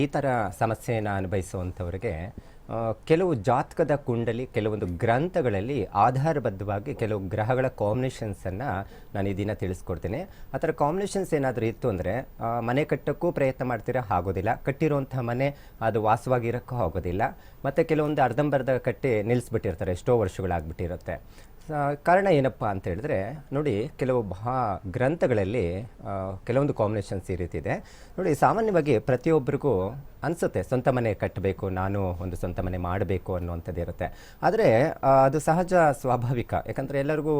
ಈ ಥರ ಸಮಸ್ಯೆಯನ್ನು ಅನುಭವಿಸುವಂಥವ್ರಿಗೆ ಕೆಲವು ಜಾತಕದ ಕುಂಡಲಿ, ಕೆಲವೊಂದು ಗ್ರಂಥಗಳಲ್ಲಿ ಆಧಾರಬದ್ಧವಾಗಿ ಕೆಲವು ಗ್ರಹಗಳ ಕಾಂಬಿನೇಷನ್ಸನ್ನು ನಾನು ಈ ದಿನ ತಿಳಿಸ್ಕೊಡ್ತೀನಿ. ಆ ಥರ ಕಾಂಬಿನೇಷನ್ಸ್ ಏನಾದರೂ ಇತ್ತು ಅಂದರೆ ಮನೆ ಕಟ್ಟೋಕ್ಕೂ ಪ್ರಯತ್ನ ಮಾಡ್ತೀರಾ? ಆಗೋದಿಲ್ಲ. ಕಟ್ಟಿರುವಂಥ ಮನೆ ಅದು ವಾಸವಾಗಿರೋಕ್ಕೂ ಆಗೋದಿಲ್ಲ. ಮತ್ತು ಕೆಲವೊಂದು ಅರ್ಧಂಬರ್ಧ ಕಟ್ಟಿ ನಿಲ್ಲಿಸ್ಬಿಟ್ಟಿರ್ತಾರೆ ಎಷ್ಟೋ ವರ್ಷಗಳಾಗ್ಬಿಟ್ಟಿರುತ್ತೆ. ಕಾರಣ ಏನಪ್ಪ ಅಂತ ಹೇಳಿದ್ರೆ, ನೋಡಿ ಕೆಲವು ಬಹಾ ಗ್ರಂಥಗಳಲ್ಲಿ ಕೆಲವೊಂದು ಕಾಂಬಿನೇಷನ್ಸ್ ಈ ರೀತಿ ಇದೆ. ನೋಡಿ ಸಾಮಾನ್ಯವಾಗಿ ಪ್ರತಿಯೊಬ್ಬರಿಗೂ ಅನಿಸುತ್ತೆ, ಸ್ವಂತ ಮನೆ ಕಟ್ಟಬೇಕು, ನಾನು ಒಂದು ಸ್ವಂತ ಮನೆ ಮಾಡಬೇಕು ಅನ್ನುವಂಥದ್ದು ಇರುತ್ತೆ. ಆದರೆ ಅದು ಸಹಜ ಸ್ವಾಭಾವಿಕ, ಯಾಕಂದರೆ ಎಲ್ಲರಿಗೂ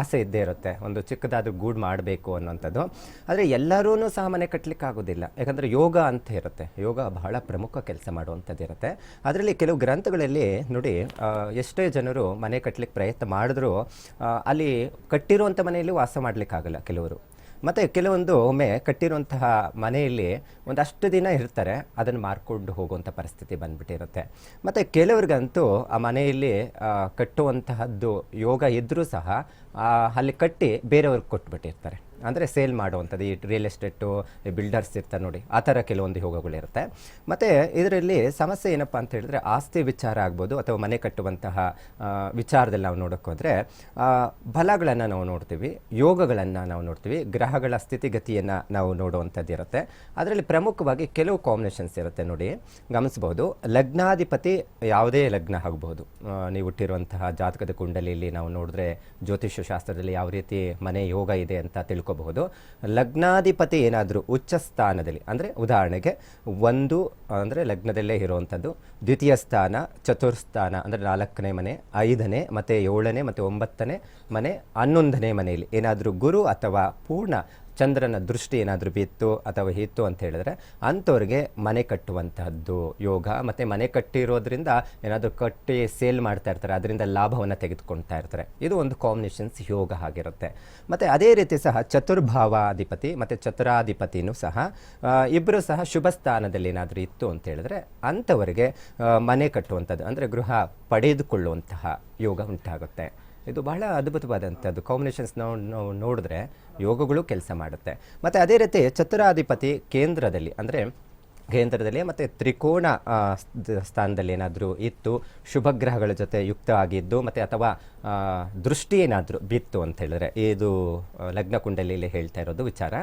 ಆಸೆ ಇದ್ದೇ ಇರುತ್ತೆ, ಒಂದು ಚಿಕ್ಕದಾದ ಗೂಡು ಮಾಡಬೇಕು ಅನ್ನುವಂಥದ್ದು. ಆದರೆ ಎಲ್ಲರೂ ಸಹ ಮನೆ ಕಟ್ಟಲಿಕ್ಕೆ ಆಗೋದಿಲ್ಲ. ಯಾಕಂದರೆ ಯೋಗ ಅಂತ ಇರುತ್ತೆ. ಯೋಗ ಬಹಳ ಪ್ರಮುಖ ಕೆಲಸ ಮಾಡುವಂಥದ್ದು ಇರುತ್ತೆ. ಅದರಲ್ಲಿ ಕೆಲವು ಗ್ರಂಥಗಳಲ್ಲಿ, ನೋಡಿ ಎಷ್ಟೇ ಜನರು ಮನೆ ಕಟ್ಟಲಿಕ್ಕೆ ಪ್ರಯತ್ನ ಮಾಡಿದ್ರೂ ಆ, ಅಲ್ಲಿ ಕಟ್ಟಿರುವಂಥ ಮನೆಯಲ್ಲಿ ವಾಸ ಮಾಡಲಿಕ್ಕಾಗಲ್ಲ ಕೆಲವರು. ಮತ್ತು ಕೆಲವೊಂದು ಒಮ್ಮೆ ಕಟ್ಟಿರುವಂತಹ ಮನೆಯಲ್ಲಿ ಒಂದಷ್ಟು ದಿನ ಇರ್ತಾರೆ ಅದನ್ನು ಮಾರ್ಕೊಂಡು ಹೋಗುವಂಥ ಪರಿಸ್ಥಿತಿ ಬಂದ್ಬಿಟ್ಟಿರುತ್ತೆ. ಮತ್ತು ಕೆಲವ್ರಿಗಂತೂ ಆ ಮನೆಯಲ್ಲಿ ಕಟ್ಟುವಂತಹದ್ದು ಯೋಗ ಇದ್ದರೂ ಸಹ ಅಲ್ಲಿ ಕಟ್ಟಿ ಬೇರೆಯವ್ರಿಗೆ ಕೊಟ್ಬಿಟ್ಟಿರ್ತಾರೆ. ಅಂದರೆ ಸೇಲ್ ಮಾಡುವಂಥದ್ದು, ಈ ರಿಯಲ್ ಎಸ್ಟೇಟು ಬಿಲ್ಡರ್ಸ್ ಇರ್ತಾರೆ ನೋಡಿ, ಆ ಥರ ಕೆಲವೊಂದು ಯೋಗಗಳಿರುತ್ತೆ ಮತ್ತು ಇದರಲ್ಲಿ ಸಮಸ್ಯೆ ಏನಪ್ಪ ಅಂತ ಹೇಳಿದ್ರೆ, ಆಸ್ತಿ ವಿಚಾರ ಆಗ್ಬೋದು ಅಥವಾ ಮನೆ ಕಟ್ಟುವಂತಹ ವಿಚಾರದಲ್ಲಿ ನಾವು ನೋಡೋಕ್ಕೋದ್ರೆ ಬಲಗಳನ್ನು ನಾವು ನೋಡ್ತೀವಿ, ಯೋಗಗಳನ್ನು ನಾವು ನೋಡ್ತೀವಿ, ಗ್ರಹಗಳ ಸ್ಥಿತಿಗತಿಯನ್ನು ನಾವು ನೋಡುವಂಥದ್ದು ಇರುತ್ತೆ. ಅದರಲ್ಲಿ ಪ್ರಮುಖವಾಗಿ ಕೆಲವು ಕಾಂಬಿನೇಷನ್ಸ್ ಇರುತ್ತೆ ನೋಡಿ ಗಮನಿಸ್ಬೋದು ಲಗ್ನಾಧಿಪತಿ ಯಾವುದೇ ಲಗ್ನ ಆಗ್ಬೋದು ನೀವು ಹುಟ್ಟಿರುವಂತಹ ಜಾತಕದ ಕುಂಡಲಿಯಲ್ಲಿ ನಾವು ನೋಡಿದ್ರೆ, ಜ್ಯೋತಿಷ್ಯ ಶಾಸ್ತ್ರದಲ್ಲಿ ಯಾವ ರೀತಿ ಮನೆ ಯೋಗ ಇದೆ ಅಂತ ತಿಳ್ಕೊಬಹುದು. ಲಗ್ನಾಧಿಪತಿ ಏನಾದರೂ ಉಚ್ಚ ಸ್ಥಾನದಲ್ಲಿ, ಅಂದರೆ ಉದಾಹರಣೆಗೆ ಒಂದು, ಅಂದರೆ ಲಗ್ನದಲ್ಲೇ ಇರುವಂಥದ್ದು ದ್ವಿತೀಯ ಸ್ಥಾನ, ಚತುರ್ಸ್ಥಾನ, ಅಂದರೆ ನಾಲ್ಕನೇ ಮನೆ, ಐದನೇ, ಮತ್ತು ಏಳನೇ, ಮತ್ತು ಒಂಬತ್ತನೇ ಮನೆ, ಹನ್ನೊಂದನೇ ಮನೆಯಲ್ಲಿ ಏನಾದರೂ ಗುರು ಅಥವಾ ಪೂರ್ಣ ಚಂದ್ರನ ದೃಷ್ಟಿ ಏನಾದರೂ ಬಿತ್ತು ಅಥವಾ ಇತ್ತು ಅಂತ ಹೇಳಿದ್ರೆ ಅಂಥವ್ರಿಗೆ ಮನೆ ಕಟ್ಟುವಂತಹದ್ದು ಯೋಗ. ಮತ್ತು ಮನೆ ಕಟ್ಟಿರೋದ್ರಿಂದ ಏನಾದರೂ ಕಟ್ಟಿ ಸೇಲ್ ಮಾಡ್ತಾ ಇರ್ತಾರೆ, ಅದರಿಂದ ಲಾಭವನ್ನು ತೆಗೆದುಕೊಳ್ತಾ ಇರ್ತಾರೆ. ಇದು ಒಂದು ಕಾಂಬಿನೇಷನ್ಸ್ ಯೋಗ ಆಗಿರುತ್ತೆ. ಮತ್ತು ಅದೇ ರೀತಿ ಸಹ ಚತುರ್ಭಾವಾಧಿಪತಿ ಮತ್ತು ಚತುರಾಧಿಪತಿನೂ ಸಹ ಇಬ್ಬರು ಸಹ ಶುಭ ಸ್ಥಾನದಲ್ಲಿ ಏನಾದರೂ ಇತ್ತು ಅಂತ ಹೇಳಿದ್ರೆ ಅಂಥವರಿಗೆ ಮನೆ ಕಟ್ಟುವಂಥದ್ದು ಅಂದರೆ ಗೃಹ ಪಡೆದುಕೊಳ್ಳುವಂತಹ ಯೋಗ ಉಂಟಾಗುತ್ತೆ. ಇದು ಬಹಳ ಅದ್ಭುತವಾದಂಥದ್ದು. ಕಾಂಬಿನೇಷನ್ಸ್ ನಾವು ನಾವು ನೋಡಿದ್ರೆ ಯೋಗಗಳು ಕೆಲಸ ಮಾಡುತ್ತೆ. ಮತ್ತು ಅದೇ ರೀತಿ ಚತುರಾಧಿಪತಿ ಕೇಂದ್ರದಲ್ಲಿ, ಅಂದರೆ ಕೇಂದ್ರದಲ್ಲಿ ಮತ್ತು ತ್ರಿಕೋಣ ಸ್ಥಾನದಲ್ಲಿ ಏನಾದರೂ ಇತ್ತು, ಶುಭಗ್ರಹಗಳ ಜೊತೆ ಯುಕ್ತ ಆಗಿದ್ದು ಮತ್ತು ಅಥವಾ ದೃಷ್ಟಿ ಏನಾದರೂ ಬಿತ್ತು ಅಂತ ಹೇಳಿದ್ರೆ, ಇದು ಲಗ್ನ ಕುಂಡಲಿಯಲ್ಲಿ ಹೇಳ್ತಾ ಇರೋದು ವಿಚಾರ.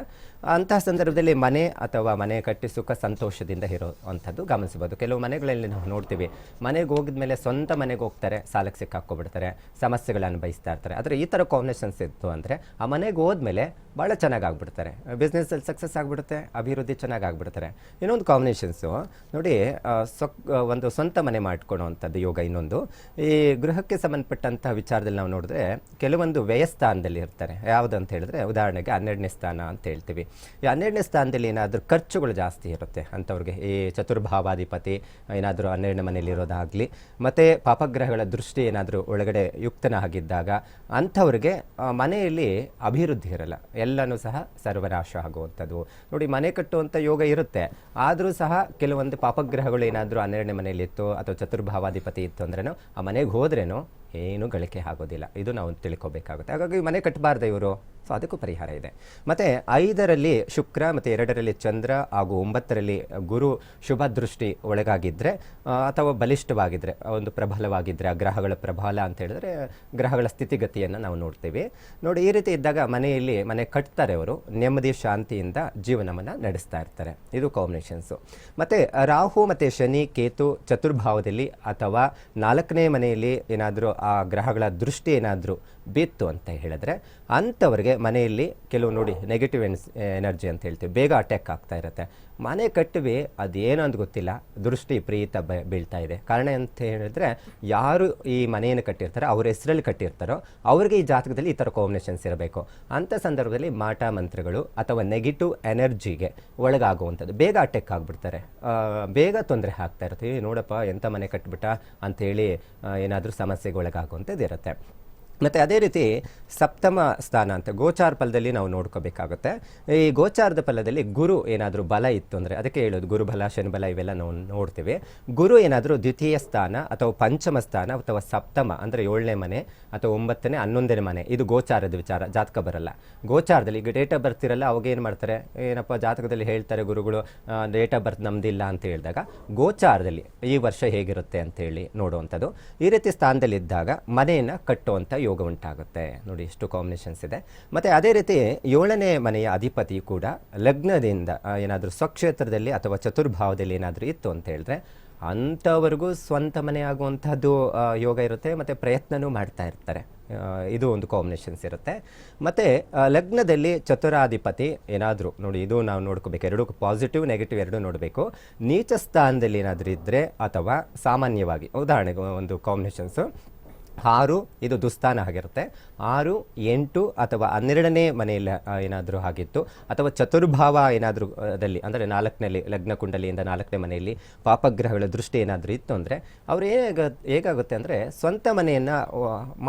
ಅಂತಹ ಸಂದರ್ಭದಲ್ಲಿ ಮನೆ ಅಥವಾ ಮನೆ ಕಟ್ಟಿ ಸುಖ ಸಂತೋಷದಿಂದ ಇರೋ ಅಂಥದ್ದು ಗಮನಿಸಬಹುದು. ಕೆಲವು ಮನೆಗಳಲ್ಲಿ ನಾವು ನೋಡ್ತೀವಿ, ಮನೆಗೆ ಹೋಗಿದ ಮೇಲೆ ಸ್ವಂತ ಮನೆಗೆ ಹೋಗ್ತಾರೆ, ಸಾಲಕ್ಕೆ ಸಿಕ್ಕಾಕ್ಕೊಬಿಡ್ತಾರೆ, ಸಮಸ್ಯೆಗಳನ್ನು ಅನುಭವಿಸ್ತಾ ಇರ್ತಾರೆ. ಆದರೆ ಈ ಥರ ಕಾಂಬಿನೇಷನ್ಸ್ ಇತ್ತು ಅಂದರೆ ಆ ಮನೆಗೆ ಹೋದ್ಮೇಲೆ ಭಾಳ ಚೆನ್ನಾಗಿ ಆಗ್ಬಿಡ್ತಾರೆ ಬಿಸ್ನೆಸ್ಸಲ್ಲಿ ಸಕ್ಸಸ್ ಆಗಿಬಿಡುತ್ತೆ, ಅಭಿವೃದ್ಧಿ ಚೆನ್ನಾಗಿ ಆಗ್ಬಿಡ್ತಾರೆ ಇನ್ನೊಂದು ಕಾಂಬಿನೇಷನ್ಸು ನೋಡಿ ಸೊಕ್ ಒಂದು ಸ್ವಂತ ಮನೆ ಮಾಡ್ಕೊಳ್ಳೋವಂಥದ್ದು ಯೋಗ ಇನ್ನೊಂದು. ಈ ಗೃಹಕ್ಕೆ ಸಂಬಂಧಪಟ್ಟಂತಹ ವಿಚಾರದಲ್ಲಿ ನಾವು ನೋಡಿದ್ರೆ, ಕೆಲವೊಂದು ವ್ಯಯಸ್ಥಾನದಲ್ಲಿ ಇರ್ತಾರೆ. ಯಾವುದು ಅಂತ ಹೇಳಿದ್ರೆ, ಉದಾಹರಣೆಗೆ ಹನ್ನೆರಡನೇ ಸ್ಥಾನ ಅಂತ ಹೇಳ್ತೀವಿ. ಈ ಹನ್ನೆರಡನೇ ಸ್ಥಾನದಲ್ಲಿ ಏನಾದರೂ ಖರ್ಚುಗಳು ಜಾಸ್ತಿ ಇರುತ್ತೆ ಅಂಥವ್ರಿಗೆ ಈ ಚತುರ್ಭಾವಾಧಿಪತಿ ಏನಾದರೂ ಹನ್ನೆರಡನೇ ಮನೆಯಲ್ಲಿರೋದಾಗಲಿ ಮತ್ತು ಪಾಪಗ್ರಹಗಳ ದೃಷ್ಟಿ ಏನಾದರೂ ಒಳಗಡೆ ಯುಕ್ತನ ಆಗಿದ್ದಾಗ ಅಂಥವ್ರಿಗೆ ಮನೆಯಲ್ಲಿ ಅಭಿವೃದ್ಧಿ ಇರಲ್ಲ. ಎಲ್ಲನೂ ಸಹ ಸರ್ವನಾಶ ಆಗುವಂಥದ್ದು. ನೋಡಿ, ಮನೆ ಕಟ್ಟುವಂಥ ಯೋಗ ಇರುತ್ತೆ. ಆದರೂ ಸಹ ಕೆಲವೊಂದು ಪಾಪಗ್ರಹಗಳು ಏನಾದರೂ ಹನ್ನೆರಡನೇ ಮನೆಯಲ್ಲಿತ್ತು ಅಥವಾ ಚತುರ್ಭಾವಾಧಿಪತಿ ಇತ್ತು ಅಂದ್ರೇನು, ಆ ಮನೆಗೆ ಹೋದ್ರೇನು ಏನು ಗಳಿಕೆ ಆಗೋದಿಲ್ಲ. ಇದು ನಾವು ತಿಳ್ಕೊಬೇಕಾಗುತ್ತೆ. ಹಾಗಾಗಿ ಮನೆ ಕಟ್ಟಬಾರ್ದೆ ಇವರು. ಸೊ ಅದಕ್ಕೂ ಪರಿಹಾರ ಇದೆ. ಮತ್ತು ಐದರಲ್ಲಿ ಶುಕ್ರ, ಮತ್ತು ಎರಡರಲ್ಲಿ ಚಂದ್ರ, ಹಾಗೂ ಒಂಬತ್ತರಲ್ಲಿ ಗುರು ಶುಭ ದೃಷ್ಟಿ ಒಳಗಾಗಿದ್ದರೆ ಅಥವಾ ಬಲಿಷ್ಠವಾಗಿದ್ದರೆ ಒಂದು ಪ್ರಬಲವಾಗಿದ್ದರೆ ಆ ಗ್ರಹಗಳ ಪ್ರಬಲ ಅಂತ ಹೇಳಿದ್ರೆ, ಗ್ರಹಗಳ ಸ್ಥಿತಿಗತಿಯನ್ನು ನಾವು ನೋಡ್ತೀವಿ. ನೋಡಿ, ಈ ರೀತಿ ಇದ್ದಾಗ ಮನೆಯಲ್ಲಿ ಮನೆ ಕಟ್ತಾರೆ ಅವರು. ನೆಮ್ಮದಿ, ಶಾಂತಿಯಿಂದ ಜೀವನವನ್ನು ನಡೆಸ್ತಾ ಇರ್ತಾರೆ. ಇದು ಕಾಂಬಿನೇಷನ್ಸು ಮತ್ತು ರಾಹು, ಮತ್ತು ಶನಿ, ಕೇತು, ಚತುರ್ಭಾವದಲ್ಲಿ ಅಥವಾ ನಾಲ್ಕನೇ ಮನೆಯಲ್ಲಿ ಏನಾದರೂ ಆ ಗ್ರಹಗಳ ದೃಷ್ಟಿ ಏನಾದರೂ ಬಿತ್ತು ಅಂತ ಹೇಳಿದ್ರೆ ಅಂಥವ್ರಿಗೆ ಮನೆಯಲ್ಲಿ ಕೆಲವು ನೋಡಿ ನೆಗೆಟಿವ್ ಎನ್ಸ್ ಎನರ್ಜಿ ಅಂತ ಹೇಳ್ತೀವಿ. ಬೇಗ ಅಟ್ಯಾಕ್ ಆಗ್ತಾ ಇರುತ್ತೆ. ಮನೆ ಕಟ್ಟಿವಿ ಅದೇನು ಅಂತ ಗೊತ್ತಿಲ್ಲ. ದೃಷ್ಟಿ, ಪ್ರೀತ ಬೀಳ್ತಾ ಇದೆ. ಕಾರಣ ಅಂತ ಹೇಳಿದ್ರೆ, ಯಾರು ಈ ಮನೆಯನ್ನು ಕಟ್ಟಿರ್ತಾರೋ, ಅವ್ರ ಹೆಸರಲ್ಲಿ ಕಟ್ಟಿರ್ತಾರೋ, ಅವ್ರಿಗೆ ಈ ಜಾತಕದಲ್ಲಿ ಈ ಥರ ಕಾಂಬಿನೇಷನ್ಸ್ ಇರಬೇಕು. ಅಂಥ ಸಂದರ್ಭದಲ್ಲಿ ಮಾಟ ಮಂತ್ರಗಳು ಅಥವಾ ನೆಗೆಟಿವ್ ಎನರ್ಜಿಗೆ ಒಳಗಾಗುವಂಥದ್ದು. ಬೇಗ ಅಟ್ಯಾಕ್ ಆಗಿಬಿಡ್ತಾರೆ. ಬೇಗ ತೊಂದರೆ ಆಗ್ತಾ ಇರ್ತೀವಿ ನೋಡಪ್ಪ ಎಂಥ ಮನೆ ಕಟ್ಬಿಟ್ಟ? ಅಂಥೇಳಿ ಏನಾದರೂ ಸಮಸ್ಯೆಗೆ ಒಳಗಾಗುವಂಥದ್ದು ಇರುತ್ತೆ. ಮತ್ತು ಅದೇ ರೀತಿ ಸಪ್ತಮ ಸ್ಥಾನ ಅಂತ ಗೋಚಾರ ಫಲದಲ್ಲಿ ನಾವು ನೋಡ್ಕೋಬೇಕಾಗುತ್ತೆ. ಈ ಗೋಚಾರದ ಫಲದಲ್ಲಿ ಗುರು ಏನಾದರೂ ಬಲ ಇತ್ತು ಅಂದರೆ ಅದಕ್ಕೆ ಹೇಳೋದು ಗುರು ಶನಿಬಲ ಶನಿ ಬಲ ಇವೆಲ್ಲ ನಾವು ನೋಡ್ತೀವಿ. ಗುರು ಏನಾದರೂ ದ್ವಿತೀಯ ಸ್ಥಾನ ಅಥವಾ ಪಂಚಮ ಸ್ಥಾನ ಅಥವಾ ಸಪ್ತಮ ಅಂದರೆ ಏಳನೇ ಮನೆ ಅಥವಾ ಒಂಬತ್ತನೇ, ಹನ್ನೊಂದನೇ ಮನೆ, ಇದು ಗೋಚಾರದ ವಿಚಾರ, ಜಾತಕ ಬರಲ್ಲ. ಗೋಚಾರದಲ್ಲಿ ಈಗ ಡೇಟ್ ಆಫ್ ಬರ್ತ್ ಅವಾಗ ಏನು ಮಾಡ್ತಾರೆ? ಏನಪ್ಪ ಜಾತಕದಲ್ಲಿ ಹೇಳ್ತಾರೆ ಗುರುಗಳು ಡೇಟ್ ಆಫ್ ಬರ್ತ್ ನಮ್ದಿಲ್ಲ ಅಂತ ಹೇಳಿದಾಗ ಗೋಚಾರದಲ್ಲಿ ಈ ವರ್ಷ ಹೇಗಿರುತ್ತೆ ಅಂತೇಳಿ ನೋಡುವಂಥದ್ದು. ಈ ರೀತಿ ಸ್ಥಾನದಲ್ಲಿದ್ದಾಗ ಮನೆಯನ್ನು ಕಟ್ಟುವಂಥ ಯೋಗ ಉಂಟಾಗುತ್ತೆ. ನೋಡಿ ಎಷ್ಟು ಕಾಂಬಿನೇಷನ್ಸ್ ಇದೆ. ಮತ್ತು ಅದೇ ರೀತಿ ಏಳನೇ ಮನೆಯ ಅಧಿಪತಿ ಕೂಡ ಲಗ್ನದಿಂದ ಏನಾದರೂ ಸ್ವಕ್ಷೇತ್ರದಲ್ಲಿ ಅಥವಾ ಚತುರ್ಭಾವದಲ್ಲಿ ಏನಾದರೂ ಇತ್ತು ಅಂತ ಹೇಳಿದ್ರೆ, ಅಂಥವರೆಗೂ ಸ್ವಂತ ಮನೆ ಆಗುವಂಥದ್ದು ಯೋಗ ಇರುತ್ತೆ. ಮತ್ತು ಪ್ರಯತ್ನವೂ ಮಾಡ್ತಾ ಇರ್ತಾರೆ. ಇದು ಒಂದು ಕಾಂಬಿನೇಷನ್ಸ್ ಇರುತ್ತೆ. ಮತ್ತು ಲಗ್ನದಲ್ಲಿ ಚತುರಾಧಿಪತಿ ಏನಾದರೂ, ನೋಡಿ ಇದು ನಾವು ನೋಡ್ಕೋಬೇಕು. ಎರಡೂ ಪಾಸಿಟಿವ್ ನೆಗೆಟಿವ್ ಎರಡೂ ನೋಡಬೇಕು. ನೀಚ ಸ್ಥಾನದಲ್ಲಿ ಏನಾದರೂ ಇದ್ದರೆ ಅಥವಾ ಸಾಮಾನ್ಯವಾಗಿ, ಉದಾಹರಣೆಗೆ ಒಂದು ಕಾಂಬಿನೇಷನ್ಸು ಆರು, ಇದು ದುಸ್ಥಾನ ಆಗಿರುತ್ತೆ. ಆರು, ಎಂಟು ಅಥವಾ ಹನ್ನೆರಡನೇ ಮನೆಯಲ್ಲಿ ಏನಾದರೂ ಆಗಿತ್ತು ಅಥವಾ ಚತುರ್ಭಾವ ಏನಾದರೂ ದಲ್ಲಿ, ಅಂದರೆ ನಾಲ್ಕನಲ್ಲಿ ಲಗ್ನ ಕುಂಡಲಿಯಿಂದ ನಾಲ್ಕನೇ ಮನೆಯಲ್ಲಿ ಪಾಪಗ್ರಹಗಳ ದೃಷ್ಟಿ ಏನಾದರೂ ಇತ್ತು ಅಂದರೆ, ಅವರು ಹೇಗ, ಹೇಗಾಗುತ್ತೆ ಅಂದರೆ ಸ್ವಂತ ಮನೆಯನ್ನು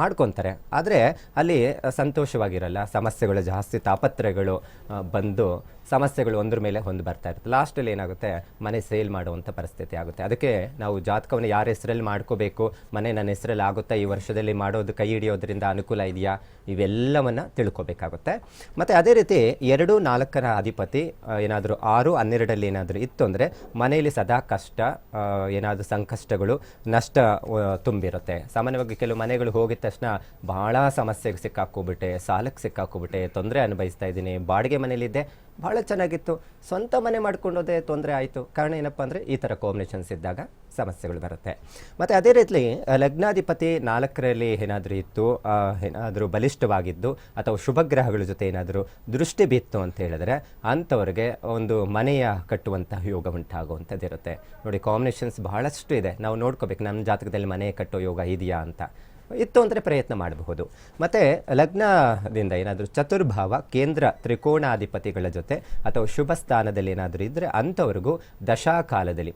ಮಾಡ್ಕೊತಾರೆ. ಆದರೆ ಅಲ್ಲಿ ಸಂತೋಷವಾಗಿರಲ್ಲ. ಸಮಸ್ಯೆಗಳು ಜಾಸ್ತಿ, ತಾಪತ್ರಯಗಳು ಬಂದು ಸಮಸ್ಯೆಗಳು ಒಂದ್ರ ಮೇಲೆ ಹೊಂದು ಬರ್ತಾ ಇರುತ್ತೆ. ಲಾಸ್ಟಲ್ಲಿ ಏನಾಗುತ್ತೆ? ಮನೆ ಸೇಲ್ ಮಾಡುವಂಥ ಪರಿಸ್ಥಿತಿ ಆಗುತ್ತೆ. ಅದಕ್ಕೆ ನಾವು ಜಾತಕವನ್ನು ಯಾರ ಹೆಸರಲ್ಲಿ ಮಾಡ್ಕೋಬೇಕು? ಮನೆ ನನ್ನ ಹೆಸರಲ್ಲಿ ಆಗುತ್ತಾ? ಈ ವರ್ಷದಲ್ಲಿ ಮಾಡೋದು ಕೈ ಹಿಡಿಯೋದ್ರಿಂದ ಅನುಕೂಲ ಇದೆಯಾ? ಇವೆಲ್ಲವನ್ನು ತಿಳ್ಕೊಬೇಕಾಗುತ್ತೆ. ಮತ್ತು ಅದೇ ರೀತಿ ಎರಡು ನಾಲ್ಕರ ಅಧಿಪತಿ ಏನಾದರೂ ಆರು ಹನ್ನೆರಡಲ್ಲಿ ಏನಾದರೂ ಇತ್ತು ಅಂದರೆ ಮನೆಯಲ್ಲಿ ಸದಾ ಕಷ್ಟ ಏನಾದರೂ ಸಂಕಷ್ಟಗಳು, ನಷ್ಟ ತುಂಬಿರುತ್ತೆ. ಸಾಮಾನ್ಯವಾಗಿ ಕೆಲವು ಮನೆಗಳು ಹೋಗಿದ ತಕ್ಷಣ ಭಾಳ ಸಮಸ್ಯೆಗೆ ಸಿಕ್ಕಾಕೋಬಿಟ್ಟೆ ಸಾಲಕ್ಕೆ ಸಿಕ್ಕಾಕೋಬಿಟ್ಟೆ ತೊಂದರೆ ಅನುಭವಿಸ್ತಾ ಇದ್ದೀನಿ, ಬಾಡಿಗೆ ಮನೇಲಿದ್ದೆ ಭಾಳ ಚೆನ್ನಾಗಿತ್ತು. ಸ್ವಂತ ಮನೆ ಮಾಡ್ಕೊಂಡೋದೇ ತೊಂದರೆ ಆಯಿತು. ಕಾರಣ ಏನಪ್ಪ ಅಂದರೆ ಈ ಥರ ಕಾಂಬಿನೇಷನ್ಸ್ ಇದ್ದಾಗ ಸಮಸ್ಯೆಗಳು ಬರುತ್ತೆ. ಮತ್ತು ಅದೇ ರೀತಿ ಆ, ಲಗ್ನಾಧಿಪತಿ ನಾಲ್ಕರಲ್ಲಿ ಏನಾದರೂ ಇತ್ತು ಏನಾದರೂ ಬಲಿಷ್ಠವಾಗಿದ್ದು ಅಥವಾ ಶುಭ ಗ್ರಹಗಳ ಜೊತೆ ಏನಾದರೂ ದೃಷ್ಟಿ ಬಿತ್ತು ಅಂತ ಹೇಳಿದ್ರೆ ಅಂಥವ್ರಿಗೆ ಒಂದು ಮನೆಯ ಕಟ್ಟುವಂತಹ ಯೋಗ ಉಂಟಾಗುವಂಥದ್ದಿರುತ್ತೆ ನೋಡಿ ಕಾಂಬಿನೇಷನ್ಸ್ ಬಹಳಷ್ಟು ಇದೆ. ನಾವು ನೋಡ್ಕೋಬೇಕು ನಮ್ಮ ಜಾತಕದಲ್ಲಿ ಮನೆ ಕಟ್ಟೋ ಯೋಗ ಇದೆಯಾ ಅಂತ. ಇತ್ತು ಅಂದರೆ ಪ್ರಯತ್ನ ಮಾಡಬಹುದು. ಮತ್ತು ಲಗ್ನದಿಂದ ಏನಾದರೂ ಚತುರ್ಭಾವ, ಕೇಂದ್ರ ತ್ರಿಕೋಣಾಧಿಪತಿಗಳ ಜೊತೆ ಅಥವಾ ಶುಭ ಸ್ಥಾನದಲ್ಲಿ ಏನಾದರೂ ಇದ್ದರೆ ಅಂಥವ್ರಿಗೂ ದಶಾಕಾಲದಲ್ಲಿ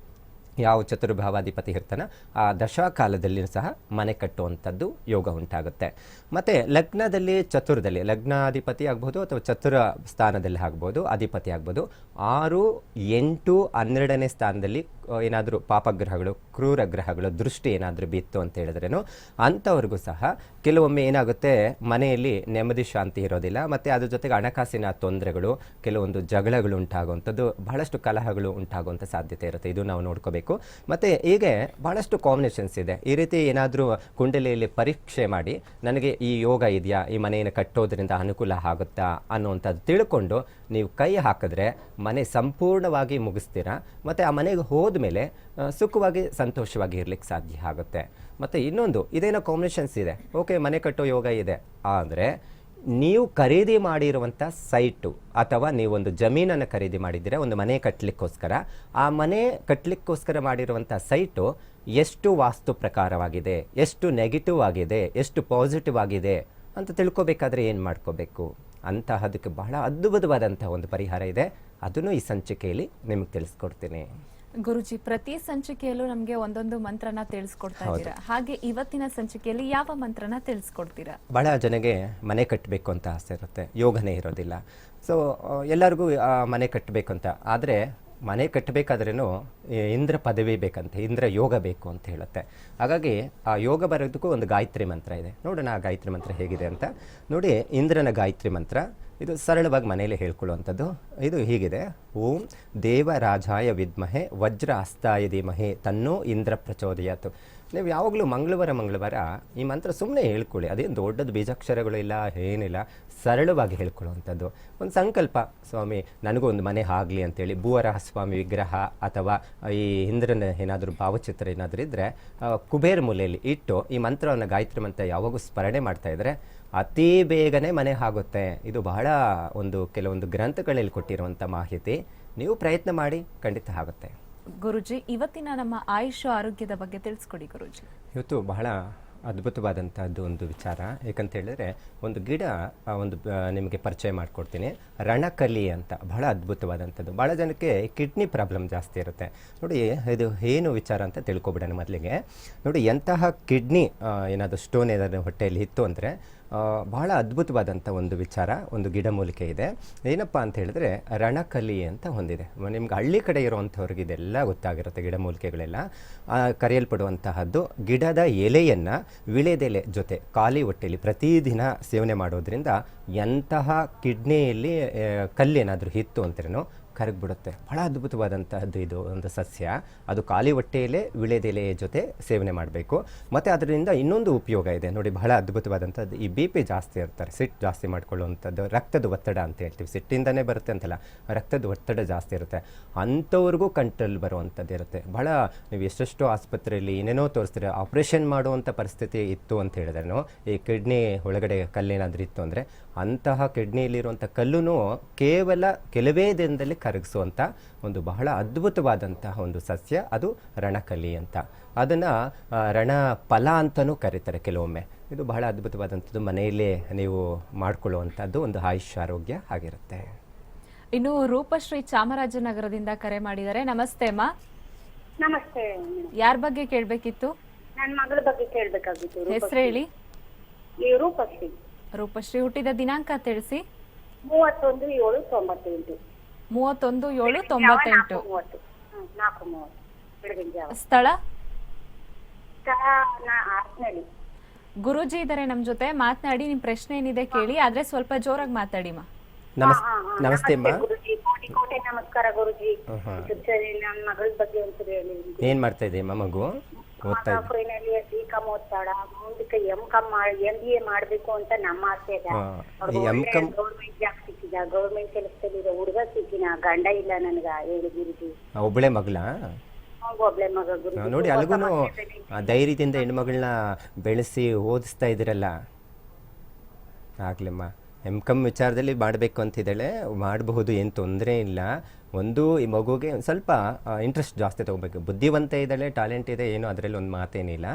ಯಾವ ಚತುರ್ಭಾವಾಧಿಪತಿ ಇರ್ತಾನೆ ಆ ದಶಾಕಾಲದಲ್ಲಿ ಸಹ ಮನೆ ಕಟ್ಟುವಂಥದ್ದು ಯೋಗ ಉಂಟಾಗುತ್ತೆ. ಮತ್ತು ಲಗ್ನದಲ್ಲಿ, ಚತುರದಲ್ಲಿ, ಲಗ್ನಾಧಿಪತಿ ಆಗ್ಬೋದು ಅಥವಾ ಚತುರ ಸ್ಥಾನದಲ್ಲಿ ಆಗ್ಬೋದು, ಅಧಿಪತಿ ಆಗ್ಬೋದು, ಆರು, ಎಂಟು, ಹನ್ನೆರಡನೇ ಸ್ಥಾನದಲ್ಲಿ ಏನಾದರೂ ಪಾಪಗ್ರಹಗಳು, ಕ್ರೂರ ಗ್ರಹಗಳು, ದೃಷ್ಟಿ ಏನಾದರೂ ಬಿತ್ತು ಅಂತ ಹೇಳಿದ್ರೇನು, ಅಂಥವ್ರಿಗೂ ಸಹ ಕೆಲವೊಮ್ಮೆ ಏನಾಗುತ್ತೆ, ಮನೆಯಲ್ಲಿ ನೆಮ್ಮದಿ, ಶಾಂತಿ ಇರೋದಿಲ್ಲ, ಮತ್ತು ಅದ್ರ ಜೊತೆಗೆ ಹಣಕಾಸಿನ ತೊಂದರೆಗಳು, ಕೆಲವೊಂದು ಜಗಳಗಳು ಉಂಟಾಗುವಂಥದ್ದು, ಬಹಳಷ್ಟು ಕಲಹಗಳು ಉಂಟಾಗುವಂಥ ಸಾಧ್ಯತೆ ಇರುತ್ತೆ. ಇದು ನಾವು ನೋಡ್ಕೋಬೇಕು. ಮತ್ತು ಹೀಗೆ ಭಾಳಷ್ಟು ಕಾಂಬಿನೇಷನ್ಸ್ ಇದೆ. ಈ ರೀತಿ ಏನಾದರೂ ಕುಂಡಲಿಯಲ್ಲಿ ಪರೀಕ್ಷೆ ಮಾಡಿ, ನನಗೆ ಈ ಯೋಗ ಇದೆಯಾ, ಈ ಮನೆಯನ್ನು ಕಟ್ಟೋದ್ರಿಂದ ಅನುಕೂಲ ಆಗುತ್ತಾ ಅನ್ನುವಂಥದ್ದು ತಿಳ್ಕೊಂಡು ನೀವು ಕೈ ಹಾಕಿದ್ರೆ ಮನೆ ಸಂಪೂರ್ಣವಾಗಿ ಮುಗಿಸ್ತೀರಾ? ಮತ್ತು ಆ ಮನೆಗೆ ಹೋದ ಮೇಲೆ ಸುಖವಾಗಿ ಸಂತೋಷವಾಗಿ ಇರಲಿಕ್ಕೆ ಸಾಧ್ಯ ಆಗುತ್ತೆ. ಮತ್ತು ಇನ್ನೊಂದು, ಇದೇನೋ ಕಾಂಬಿನೇಷನ್ಸ್ ಇದೆ. ಓಕೆ, ಮನೆ ಕಟ್ಟೋ ಯೋಗ ಇದೆ. ಆದರೆ ನೀವು ಖರೀದಿ ಮಾಡಿರುವಂಥ ಸೈಟು ಅಥವಾ ನೀವೊಂದು ಜಮೀನನ್ನು ಖರೀದಿ ಮಾಡಿದ್ದೀರಾ, ಒಂದು ಮನೆ ಕಟ್ಟಲಿಕ್ಕೋಸ್ಕರ ಆ ಮನೆ ಕಟ್ಟಲಿಕ್ಕೋಸ್ಕರ ಮಾಡಿರುವಂಥ ಸೈಟು ಎಷ್ಟು ವಾಸ್ತು ಪ್ರಕಾರವಾಗಿದೆ, ಎಷ್ಟು ನೆಗೆಟಿವ್ ಆಗಿದೆ, ಎಷ್ಟು ಪಾಸಿಟಿವ್ ಆಗಿದೆ ಅಂತ ತಿಳ್ಕೊಬೇಕಾದ್ರೆ ಏನು ಮಾಡ್ಕೋಬೇಕು? ಅಂತಹದಕ್ಕೆ ಬಹಳ ಅದ್ಭುತವಾದಂಥ ಒಂದು ಪರಿಹಾರ ಇದೆ. ಅದನ್ನು ಈ ಸಂಚಿಕೆಯಲ್ಲಿ ನಿಮಗೆ ತಿಳಿಸ್ಕೊಡ್ತೀನಿ. ಗುರುಜಿ ಪ್ರತಿ ಸಂಚಿಕೆಯಲ್ಲೂ ನಮ್ಗೆ ಒಂದೊಂದು ಮಂತ್ರನ ತಿಳಿಸ್ಕೊಡ್ತಾ ಇದ್ದೀರಾ? ಹಾಗೆ ಇವತ್ತಿನ ಸಂಚಿಕೆಯಲ್ಲಿ ಯಾವ ಮಂತ್ರನ ತಿಳಿಸ್ಕೊಡ್ತೀರಾ? ಬಹಳ ಜನಗೆ ಮನೆ ಕಟ್ಟಬೇಕು ಅಂತ ಆಸೆ ಇರುತ್ತೆ. ಯೋಗನೇ ಇರೋದಿಲ್ಲ. ಸೊ ಎಲ್ಲರಿಗೂ ಮನೆ ಕಟ್ಟಬೇಕು ಅಂತ ಆದರೆ ಮನೆ ಕಟ್ಟಬೇಕಾದ್ರೂ ಇಂದ್ರ ಪದವಿ ಬೇಕಂತೆ ಇಂದ್ರ ಯೋಗ ಬೇಕು ಅಂತ ಹೇಳುತ್ತೆ. ಹಾಗಾಗಿ ಆ ಯೋಗ ಬರೋದಕ್ಕೂ ಒಂದು ಗಾಯತ್ರಿ ಮಂತ್ರ ಇದೆ. ನೋಡೋಣ ಆ ಗಾಯತ್ರಿ ಮಂತ್ರ ಹೇಗಿದೆ ಅಂತ. ನೋಡಿ ಇಂದ್ರನ ಗಾಯತ್ರಿ ಮಂತ್ರ. ಇದು ಸರಳವಾಗಿ ಮನೆಯಲ್ಲಿ ಹೇಳ್ಕೊಳ್ಳುವಂಥದ್ದು. ಇದು ಹೀಗಿದೆ. ಓಂ ದೇವರಾಜಾಯ ವಿದ್ಮಹೆ ವಜ್ರ ಅಸ್ತಾಯ ಧೀಮಹೆ ತನ್ನೋ ಇಂದ್ರ ಪ್ರಚೋದಯಾತು. ನೀವು ಯಾವಾಗಲೂ ಮಂಗಳವಾರ ಮಂಗಳವಾರ ಈ ಮಂತ್ರ ಸುಮ್ಮನೆ ಹೇಳ್ಕೊಳ್ಳಿ. ಅದೇನು ದೊಡ್ಡದು ಬೀಜಾಕ್ಷರಗಳು ಇಲ್ಲ, ಏನಿಲ್ಲ. ಸರಳವಾಗಿ ಹೇಳ್ಕೊಳ್ಳುವಂಥದ್ದು. ಒಂದು ಸಂಕಲ್ಪ, ಸ್ವಾಮಿ, ನನಗೂ ಒಂದು ಮನೆ ಆಗಲಿ ಅಂತೇಳಿ. ಭೂವರಹ ಸ್ವಾಮಿ ವಿಗ್ರಹ ಅಥವಾ ಈ ಇಂದ್ರನ ಏನಾದರೂ ಭಾವಚಿತ್ರ ಏನಾದರೂ ಇದ್ದರೆ ಕುಬೇರ ಮೂಲೆಯಲ್ಲಿ ಇಟ್ಟು ಈ ಮಂತ್ರವನ್ನು ಗಾಯತ್ರಿ ಮಂತ್ರ ಯಾವಾಗೂ ಸ್ಮರಣೆ ಇದ್ದರೆ ಅತಿ ಬೇಗನೆ ಮನೆ ಆಗುತ್ತೆ. ಇದು ಬಹಳ ಒಂದು ಕೆಲವೊಂದು ಗ್ರಂಥಗಳಲ್ಲಿ ಕೊಟ್ಟಿರುವಂಥ ಮಾಹಿತಿ. ನೀವು ಪ್ರಯತ್ನ ಮಾಡಿ ಖಂಡಿತ ಆಗುತ್ತೆ. ಗುರುಜಿ ಇವತ್ತಿನ ನಮ್ಮ ಆಯುಷ್ ಆರೋಗ್ಯದ ಬಗ್ಗೆ ತಿಳಿಸ್ಕೊಡಿ ಗುರುಜಿ. ಇವತ್ತು ಬಹಳ ಅದ್ಭುತವಾದಂಥದ್ದು ಒಂದು ವಿಚಾರ. ಏಕಂತ ಹೇಳಿದ್ರೆ ಒಂದು ಗಿಡ ಒಂದು ನಿಮಗೆ ಪರಿಚಯ ಮಾಡಿಕೊಡ್ತೀನಿ. ರಣಕಲಿ ಅಂತ ಬಹಳ ಅದ್ಭುತವಾದಂಥದ್ದು. ಭಾಳ ಜನಕ್ಕೆ ಕಿಡ್ನಿ ಪ್ರಾಬ್ಲಮ್ ಜಾಸ್ತಿ ಇರುತ್ತೆ. ನೋಡಿ ಇದು ಏನು ವಿಚಾರ ಅಂತ ತಿಳ್ಕೊಬಿಡೋಣ ಮೊದಲಿಗೆ. ನೋಡಿ ಎಂತಹ ಕಿಡ್ನಿ ಏನಾದರೂ ಸ್ಟೋನ್ ಏನಾದರೂ ಹೊಟ್ಟೆಯಲ್ಲಿ ಇತ್ತು ಅಂದರೆ ಬಹಳ ಅದ್ಭುತವಾದಂಥ ಒಂದು ವಿಚಾರ, ಒಂದು ಗಿಡಮೂಲಿಕೆ ಇದೆ. ಏನಪ್ಪ ಅಂತ ಹೇಳಿದ್ರೆ ರಣಕಲಿ ಅಂತ ಹೊಂದಿದೆ ನಿಮ್ಗೆ ಹಳ್ಳಿ ಕಡೆ ಇರುವಂಥವ್ರಿಗೆ ಇದೆಲ್ಲ ಗೊತ್ತಾಗಿರುತ್ತೆ ಗಿಡಮೂಲಿಕೆಗಳೆಲ್ಲ. ಕರೆಯಲ್ಪಡುವಂತಹದ್ದು ಗಿಡದ ಎಲೆಯನ್ನು ವಿಳೆದೆಲೆ ಜೊತೆ, ಖಾಲಿ ಹೊಟ್ಟೆಯಲ್ಲಿ ಪ್ರತಿದಿನ ಸೇವನೆ ಮಾಡೋದ್ರಿಂದ ಎಂತಹ ಕಿಡ್ನಿಯಲ್ಲಿ ಕಲ್ಲೇನಾದರೂ ಹಿತ್ತು ಅಂದ್ರೇನು ಕರಗ್ಬಿಡುತ್ತೆ. ಬಹಳ ಅದ್ಭುತವಾದಂತಹದ್ದು ಇದು ಒಂದು ಸಸ್ಯ. ಅದು ಖಾಲಿ ಹೊಟ್ಟೆಯಲ್ಲೇ ವಿಳೆದೆಲೆಯ ಜೊತೆ ಸೇವನೆ ಮಾಡಬೇಕು. ಮತ್ತು ಅದರಿಂದ ಇನ್ನೊಂದು ಉಪಯೋಗ ಇದೆ. ನೋಡಿ, ಬಹಳ ಅದ್ಭುತವಾದಂಥದ್ದು ಈ ಬಿ ಪಿ ಜಾಸ್ತಿ ಇರ್ತಾರೆ ಸಿಟ್ಟು ಜಾಸ್ತಿ ಮಾಡ್ಕೊಳ್ಳುವಂಥದ್ದು ರಕ್ತದ ಒತ್ತಡ ಅಂತ ಹೇಳ್ತೀವಿ. ಸಿಟ್ಟಿಂದನೇ ಬರುತ್ತೆ ಅಂತಲ್ಲ. ರಕ್ತದ ಒತ್ತಡ ಜಾಸ್ತಿ ಇರುತ್ತೆ. ಅಂಥವ್ರಿಗೂ ಕಂಟ್ರೋಲ್ ಬರುವಂಥದ್ದು ಇರುತ್ತೆ. ಬಹಳ ನೀವು ಎಷ್ಟೆಷ್ಟು ಆಸ್ಪತ್ರೆಯಲ್ಲಿ ಏನೇನೋ ತೋರಿಸ್ತೀರ. ಆಪ್ರೇಷನ್ ಮಾಡುವಂಥ ಪರಿಸ್ಥಿತಿ ಇತ್ತು ಅಂತ ಹೇಳಿದ್ರೂ ಈ ಕಿಡ್ನಿ ಒಳಗಡೆ ಕಲ್ಲೇನಾದರೂ ಇತ್ತು ಅಂದರೆ ಅಂತಹ ಕಿಡ್ನಿಯಲ್ಲಿರುವಂಥ ಕಲ್ಲೂ ಕೇವಲ ಕೆಲವೇ ದಿನದಲ್ಲಿ ಕರಗಿಸುವಂಥ ಒಂದು ಬಹಳ ಅದ್ಭುತವಾದಂತಹ ಒಂದು ಸಸ್ಯ ಅದು ರಣಕಲಿ ಅಂತ. ಅದನ್ನು ರಣ ಫಲ ಅಂತಲೂ ಕರೀತಾರೆ ಕೆಲವೊಮ್ಮೆ. ಇದು ಬಹಳ ಅದ್ಭುತವಾದಂಥದ್ದು ಮನೆಯಲ್ಲೇ ನೀವು ಮಾಡ್ಕೊಳ್ಳುವಂಥದ್ದು ಒಂದು ಆಯುಷ್ ಆರೋಗ್ಯ ಆಗಿರುತ್ತೆ. ಇನ್ನು ರೂಪಶ್ರೀ ಚಾಮರಾಜನಗರದಿಂದ ಕರೆ ಮಾಡಿದರೆ ನಮಸ್ತೆ ಅಮ್ಮ. ನಮಸ್ತೆ. ಯಾರ ಬಗ್ಗೆ ಕೇಳಬೇಕಿತ್ತು? ನನ್ನ ಮಗಳ ಬಗ್ಗೆ ಕೇಳಬೇಕಾಗಿತ್ತು ಹೆಸರು ಹೇಳಿ. ರೂಪಶ್ರೀ. ರೂಪಶ್ರೀ ಹುಟ್ಟಿದ ದಿನಾಂಕ ತಿಳಿಸಿ. ಮೂವತ್ತೊಂದು ಏಳು ತೊಂಬತ್ತೆಂಟು. ಮೂವತ್ತೊಂದು ಏಳು ತೊಂಬತ್ತೆಂಟು. ಸ್ಥಳ? ಗುರುಜಿ ಇದಾರೆ ನಮ್ ಜೊತೆ ಮಾತನಾಡಿ ನಿಮ್ ಪ್ರಶ್ನೆ ಏನಿದೆ ಕೇಳಿ ಆದ್ರೆ ಸ್ವಲ್ಪ ಜೋರಾಗಿ ಮಾತಾಡಿ ಹಾ, ನಮಸ್ತೆ ಅಮ್ಮ ಗುರುಜಿ ಕೋಟಿ ಕೋಟಿ ನಮಸ್ಕಾರ ಗುರುಜಿ. ನನ್ನ ಮಗಳ ಬಗ್ಗೆ ಹೇಳಿ. ಏನು ಮಾಡ್ತಾ ಇದೆ ಮಗು? ಇಯರ್ ಬಿ ಕಾಮ್ ಓದ್ತಾಳ ಮುಂದಕ್ಕೆ M com M B A ಮಾಡ್ಬೇಕು ಅಂತ ನಮ್ಮ ಆಸೆ ಇದೆ. ಗೌರ್ಮೆಂಟ್ ಜಾಬ್ ಸಿಕ್ಕಿದ ಗೌರ್ಮೆಂಟ್ ಕೆಲಸದಲ್ಲಿರೋ ಹುಡುಗ ಸಿಕ್ಕಿನ ಗಂಡ ಇಲ್ಲ ನನ್ಗ ಹೇಳಿ ಗುರುಜಿ. ಒಬ್ಬಳೇ ಮಗಳಾ? ನೋಡಿ ಅಲ್ಗೂನು ಧೈರ್ಯದಿಂದ ಹೆಣ್ಮಗಳನ್ನ ಬೆಳೆಸಿ ಓದಿಸ್ತಾ ಇದ್ದೀರಲ್ಲ? ಆಗ್ಲಮ್ಮ. ಎಂ ಕಮ್ ವಿಚಾರದಲ್ಲಿ ಮಾಡಬೇಕು ಅಂತಿದ್ದಾಳೆ ಮಾಡಬಹುದು, ಏನು ತೊಂದರೆ ಇಲ್ಲ. ಒಂದು ಈ ಮಗುಗೆ ಸ್ವಲ್ಪ ಇಂಟ್ರೆಸ್ಟ್ ಜಾಸ್ತಿ ತೊಗೋಬೇಕು. ಬುದ್ಧಿವಂತ ಇದ್ದಾಳೆ ಟ್ಯಾಲೆಂಟ್ ಇದೆ, ಏನು ಅದರಲ್ಲಿ ಒಂದು ಮಾತೇನಿಲ್ಲ.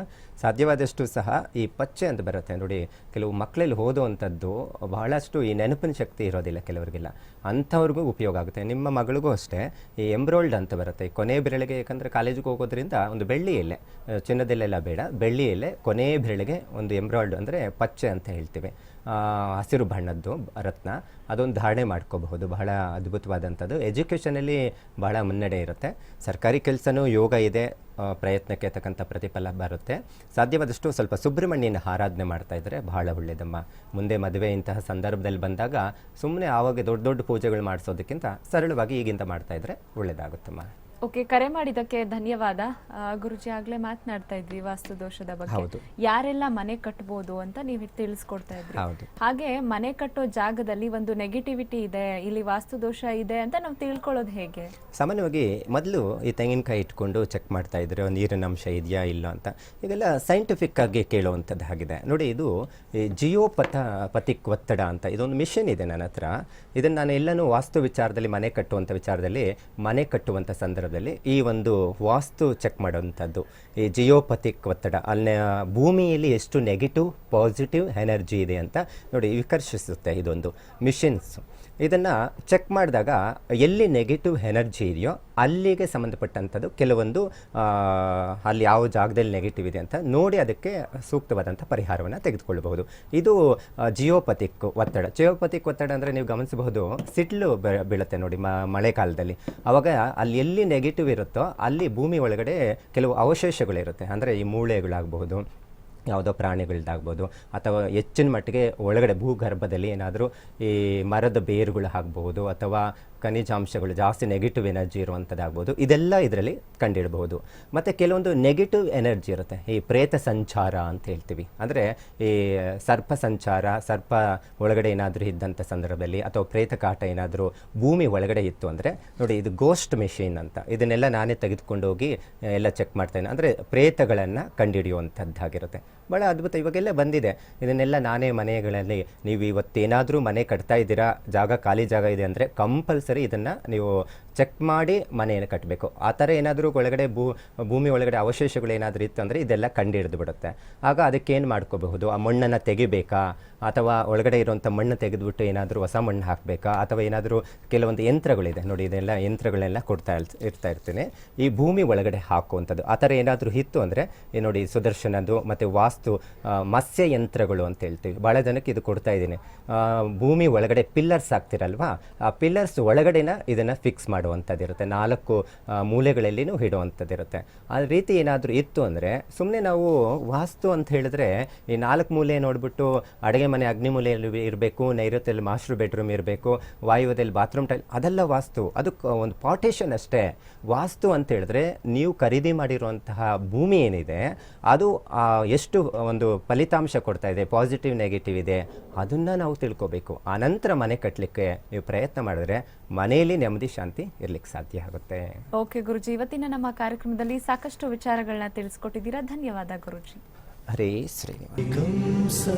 ಸಾಧ್ಯವಾದಷ್ಟು ಸಹ ಈ ಪಚ್ಚೆ ಅಂತ ಬರುತ್ತೆ. ನೋಡಿ, ಕೆಲವು ಮಕ್ಕಳಲ್ಲಿ ಓದುವಂಥದ್ದು ಬಹಳಷ್ಟು ಈ ನೆನಪಿನ ಶಕ್ತಿ ಇರೋದಿಲ್ಲ ಕೆಲವರಿಗೆಲ್ಲ. ಅಂಥವ್ರಿಗೂ ಉಪಯೋಗ ಆಗುತ್ತೆ. ನಿಮ್ಮ ಮಗಳಿಗೂ ಅಷ್ಟೇ, ಈ ಎಂಬ್ರಾಯ್ಡ್ ಅಂತ ಬರುತ್ತೆ. ಕೊನೆ ಬೆರಳಿಗೆ, ಯಾಕಂದರೆ ಕಾಲೇಜಿಗೆ ಹೋಗೋದ್ರಿಂದ ಒಂದು ಬೆಳ್ಳಿ ಎಲೆ ಚಿನ್ನದಲ್ಲೆಲ್ಲ ಬೇಡ. ಬೆಳ್ಳಿ ಎಲೆ, ಕೊನೆ ಬೆರಳಿಗೆ ಒಂದು ಎಂಬ್ರಾಯ್ಡ್ ಅಂದರೆ ಪಚ್ಚೆ ಅಂತ ಹೇಳ್ತೀವಿ. ಹಸಿರು ಬಣ್ಣದ್ದು, ರತ್ನ. ಅದೊಂದು ಧಾರಣೆ ಮಾಡ್ಕೋಬಹುದು. ಬಹಳ ಅದ್ಭುತವಾದಂಥದ್ದು. ಎಜುಕೇಷನಲ್ಲಿ ಬಹಳ ಮುನ್ನಡೆ ಇರುತ್ತೆ. ಸರ್ಕಾರಿ ಕೆಲಸನೂ ಯೋಗ ಇದೆ ಪ್ರಯತ್ನಕ್ಕೆ ತಕ್ಕಂಥ ಪ್ರತಿಫಲ ಬರುತ್ತೆ. ಸಾಧ್ಯವಾದಷ್ಟು ಸ್ವಲ್ಪ ಸುಬ್ರಹ್ಮಣ್ಯನ ಆರಾಧನೆ ಮಾಡ್ತಾ ಇದ್ದರೆ ಬಹಳ ಒಳ್ಳೆಯದಮ್ಮ ಮುಂದೆ ಮದುವೆ ಇಂತಹ ಸಂದರ್ಭದಲ್ಲಿ ಬಂದಾಗ ಸುಮ್ಮನೆ ಆವಾಗ ದೊಡ್ಡ ದೊಡ್ಡ ಪೂಜೆಗಳು ಮಾಡಿಸೋದಕ್ಕಿಂತ ಸರಳವಾಗಿ ಈಗಿಂದ ಮಾಡ್ತಾ ಇದ್ದರೆ ಒಳ್ಳೆಯದಾಗುತ್ತಮ್ಮ ಓಕೆ ಕರೆ ಮಾಡಿದ್ದಕ್ಕೆ ಧನ್ಯವಾದ. ಗುರುಜಿ ಆಗ್ಲೇ ಮಾತನಾಡ್ತಾ ಇದ್ವಿ ವಾಸ್ತು ದೋಷದ ಬಗ್ಗೆ. ಯಾರೆಲ್ಲ ಮನೆ ಕಟ್ಟಬಹುದು ಅಂತ ನೀವು ತಿಳಿಸ್ಕೊಡ್ತಾ ಇದ್ರಿ. ಹಾಗೆ ಮನೆ ಕಟ್ಟೋ ಜಾಗದಲ್ಲಿ ಒಂದು ನೆಗೆಟಿವಿಟಿ ಇದೆ ಇಲ್ಲಿ ವಾಸ್ತು ದೋಷ ಇದೆ ಅಂತ ನಾವು ತಿಳ್ಕೊಳ್ಳೋದು ಹೇಗೆ? ಸಾಮಾನ್ಯವಾಗಿ ಮೊದಲು ಈ ತೆಂಗಿನಕಾಯಿ ಇಟ್ಕೊಂಡು ಚೆಕ್ ಮಾಡ್ತಾ ಇದ್ರೆ ನೀರಿನ ಅಂಶ ಇದೆಯಾ ಇಲ್ಲ ಅಂತ ಇದೆಲ್ಲ ಸೈಂಟಿಫಿಕ್ ಆಗಿ ಕೇಳುವಂತದ್ದು ಆಗಿದೆ. ನೋಡಿ ಇದು ಜಿಯೋ ಜಿಯೋಪಥ ಪಥಿಕ್ ಒತ್ತಡ ಅಂತ ಇದೊಂದು ಮಿಷನ್ ಇದೆ ನನ್ನ ಹತ್ರ. ಇದನ್ನು ನಾನು ಎಲ್ಲನೂ ವಾಸ್ತು ವಿಚಾರದಲ್ಲಿ ಮನೆ ಕಟ್ಟುವಂತ ವಿಚಾರದಲ್ಲಿ ಮನೆ ಕಟ್ಟುವಂಥ ಸಂದರ್ಭದಲ್ಲಿ ಈ ಒಂದು ವಾಸ್ತು ಚೆಕ್ ಮಾಡುವಂಥದ್ದು. ಈ ಜಿಯೋಪಥಿಕ್ ಒತ್ತಡ ಅಲ್ಲಿ ಭೂಮಿಯಲ್ಲಿ ಎಷ್ಟು ನೆಗೆಟಿವ್ ಪಾಸಿಟಿವ್ ಎನರ್ಜಿ ಇದೆ ಅಂತ ನೋಡಿ ವಿಕರ್ಷಿಸುತ್ತೆ ಇದೊಂದು ಮಿಷಿನ್ಸ್ ಇದನ್ನು ಚೆಕ್ ಮಾಡಿದಾಗ ಎಲ್ಲಿ ನೆಗೆಟಿವ್ ಎನರ್ಜಿ ಇದೆಯೋ ಅಲ್ಲಿಗೆ ಸಂಬಂಧಪಟ್ಟಂಥದ್ದು ಕೆಲವೊಂದು ಅಲ್ಲಿ ಯಾವ ಜಾಗದಲ್ಲಿ ನೆಗೆಟಿವ್ ಇದೆ ಅಂತ ನೋಡಿ ಅದಕ್ಕೆ ಸೂಕ್ತವಾದಂಥ ಪರಿಹಾರವನ್ನು ತೆಗೆದುಕೊಳ್ಳಬಹುದು. ಇದು ಜಿಯೋಪಥಿಕ್ ಒತ್ತಡ. ಜಿಯೋಪಥಿಕ್ ಒತ್ತಡ ಅಂದರೆ ನೀವು ಗಮನಿಸಬಹುದು, ಸಿಡ್ಲು ಬೀಳುತ್ತೆ ನೋಡಿ ಮಳೆಕಾಲದಲ್ಲಿ ಆವಾಗ ಅಲ್ಲಿ ಎಲ್ಲಿ ನೆಗೆಟಿವ್ ಇರುತ್ತೋ ಅಲ್ಲಿ ಭೂಮಿ ಒಳಗಡೆ ಕೆಲವು ಅವಶೇಷಗಳಿರುತ್ತೆ. ಅಂದರೆ ಈ ಮೂಳೆಗಳಾಗಬಹುದು ಯಾವುದೋ ಪ್ರಾಣಿಗಳದ್ದಾಗ್ಬೋದು ಅಥವಾ ಹೆಚ್ಚಿನ ಮಟ್ಟಿಗೆ ಒಳಗಡೆ ಭೂಗರ್ಭದಲ್ಲಿ ಏನಾದರೂ ಈ ಮರದ ಬೇರುಗಳು ಆಗ್ಬೋದು ಅಥವಾ ಖನಿಜಾಂಶಗಳು ಜಾಸ್ತಿ ನೆಗೆಟಿವ್ ಎನರ್ಜಿ ಇರುವಂಥದ್ದಾಗ್ಬೋದು ಇದೆಲ್ಲ ಇದರಲ್ಲಿ ಕಂಡಿಡಬಹುದು. ಮತ್ತು ಕೆಲವೊಂದು ನೆಗೆಟಿವ್ ಎನರ್ಜಿ ಇರುತ್ತೆ. ಈ ಪ್ರೇತ ಸಂಚಾರ ಅಂತ ಹೇಳ್ತೀವಿ. ಅಂದರೆ ಈ ಸರ್ಪ ಸಂಚಾರ, ಸರ್ಪ ಒಳಗಡೆ ಏನಾದರೂ ಇದ್ದಂಥ ಸಂದರ್ಭದಲ್ಲಿ ಅಥವಾ ಪ್ರೇತ ಕಾಟ ಏನಾದರೂ ಭೂಮಿ ಒಳಗಡೆ ಇತ್ತು ಅಂದರೆ ನೋಡಿ ಇದು ಗೋಸ್ಟ್ ಮೆಷಿನ್ ಅಂತ. ಇದನ್ನೆಲ್ಲ ನಾನೇ ತೆಗೆದುಕೊಂಡೋಗಿ ಎಲ್ಲ ಚೆಕ್ ಮಾಡ್ತೇನೆ. ಅಂದರೆ ಪ್ರೇತಗಳನ್ನು ಕಂಡುಹಿಡಿಯುವಂಥದ್ದಾಗಿರುತ್ತೆ ಭಾಳ ಅದ್ಭುತ. ಇವಾಗೆಲ್ಲ ಬಂದಿದೆ. ಇದನ್ನೆಲ್ಲ ನಾನೇ ಮನೆಗಳಲ್ಲಿ ನೀವು ಇವತ್ತೇನಾದರೂ ಮನೆ ಕಟ್ತಾ ಇದ್ದೀರಾ, ಜಾಗ ಖಾಲಿ ಜಾಗ ಇದೆ ಅಂದರೆ ಕಂಪಲ್ಸರಿ ಇದನ್ನು ನೀವು ಚೆಕ್ ಮಾಡಿ ಮನೆಯನ್ನು ಕಟ್ಟಬೇಕು. ಆ ಥರ ಏನಾದರೂ ಒಳಗಡೆ ಭೂ, ಭೂಮಿ ಒಳಗಡೆ ಅವಶೇಷಗಳು ಏನಾದರೂ ಇತ್ತು ಅಂದರೆ ಇದೆಲ್ಲ ಕಂಡು ಹಿಡಿದು ಬಿಡುತ್ತೆ. ಆಗ ಅದಕ್ಕೇನು ಮಾಡ್ಕೋಬಹುದು? ಆ ಮಣ್ಣನ್ನು ತೆಗಿಬೇಕಾ? ಅಥವಾ ಒಳಗಡೆ ಇರುವಂಥ ಮಣ್ಣು ತೆಗೆದುಬಿಟ್ಟು ಏನಾದರೂ ಹೊಸ ಮಣ್ಣು ಹಾಕಬೇಕಾ? ಅಥವಾ ಏನಾದರೂ ಕೆಲವೊಂದು ಯಂತ್ರಗಳಿದೆ. ನೋಡಿ, ಇದೆಲ್ಲ ಯಂತ್ರಗಳೆಲ್ಲ ಕೊಡ್ತಾ ಇರ್ತ- ಇರ್ತಾ ಇರ್ತೀನಿ. ಈ ಭೂಮಿ ಒಳಗಡೆ ಹಾಕುವಂಥದ್ದು, ಆ ಥರ ಏನಾದರೂ ಇತ್ತು ಅಂದರೆ ನೋಡಿ ಸುದರ್ಶನದ್ದು ಮತ್ತು ವಾಸ್ತು ಮತ್ಸ್ಯ ಯಂತ್ರಗಳು ಅಂತ ಹೇಳ್ತೀವಿ. ಭಾಳ ಜನಕ್ಕೆ ಇದು ಕೊಡ್ತಾ ಇದ್ದೀನಿ. ಭೂಮಿ ಒಳಗಡೆ ಪಿಲ್ಲರ್ಸ್ ಹಾಕ್ತಿರಲ್ವಾ ಆ ಪಿಲ್ಲರ್ಸ್ ಒಳಗಡೆನ ಇದನ್ನು ಫಿಕ್ಸ್ ಮಾಡುವಂಥದ್ದು ಇರುತ್ತೆ ನಾಲ್ಕು ಮೂಲೆಗಳಲ್ಲಿನೂ ಇಡುವಂಥದ್ದು ಇರುತ್ತೆ ಆ ರೀತಿ ಏನಾದರೂ ಇತ್ತು ಅಂದರೆ ಸುಮ್ಮನೆ ನಾವು ವಾಸ್ತು ಅಂತ ಹೇಳಿದ್ರೆ ಈ ನಾಲ್ಕು ಮೂಲೆ ನೋಡಿಬಿಟ್ಟು ಅಡುಗೆ ಮನೆ ಅಗ್ನಿ ಮೂಲೆಯಲ್ಲಿ ಇರಬೇಕು, ನೈಋತ್ಯದಲ್ಲಿ ಮಾಸ್ಟರ್ ಬೆಡ್ರೂಮ್ ಇರಬೇಕು, ವಾಯುವ್ಯದಲ್ಲಿ ಬಾತ್ರೂಮ್ ಟೈಲ್ ಅದೆಲ್ಲ ವಾಸ್ತು. ಅದು ಒಂದು ಪಾರ್ಟೇಷನ್ ಅಷ್ಟೇ. ವಾಸ್ತು ಅಂತ ಹೇಳಿದ್ರೆ ನೀವು ಖರೀದಿ ಮಾಡಿರುವಂತಹ ಭೂಮಿ ಏನಿದೆ, ಅದು ಎಷ್ಟು ಒಂದು ಫಲಿತಾಂಶ ಕೊಡ್ತಾ ಇದೆ, ಪಾಸಿಟಿವ್, ನೆಗೆಟಿವ್ ಇದೆ, ಅದನ್ನು ನಾವು ತಿಳ್ಕೊಬೇಕು. ಆನಂತರ ಮನೆ ಕಟ್ಟಲಿಕ್ಕೆ ನೀವು ಪ್ರಯತ್ನ ಮಾಡಿದ್ರೆ ಮನೆಯಲ್ಲಿ ನೆಮ್ಮದಿ ಶಾಂತಿ ಇರ್ಲಿಕ್ಕೆ ಸಾಧ್ಯ ಆಗುತ್ತೆ. ಓಕೆ ಗುರುಜಿ. ಇವತ್ತಿನ ನಮ್ಮ ಕಾರ್ಯಕ್ರಮದಲ್ಲಿ ಸಾಕಷ್ಟು ವಿಚಾರಗಳನ್ನ ತಿಳಿಸ್ಕೊಟ್ಟಿದ್ದೀರಾ. ಧನ್ಯವಾದ ಗುರುಜಿ. ಹರೇ ಶ್ರೀನಿವಾಸ.